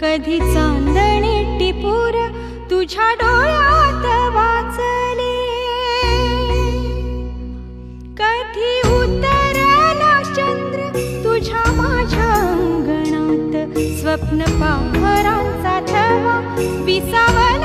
कधी चांदणी टिपूर तुझ्या डोळ्यात वाचले. कधी उतरला चंद्र तुझ्या माझ्या अंगणात स्वप्न पाखरांचा थवा विसावा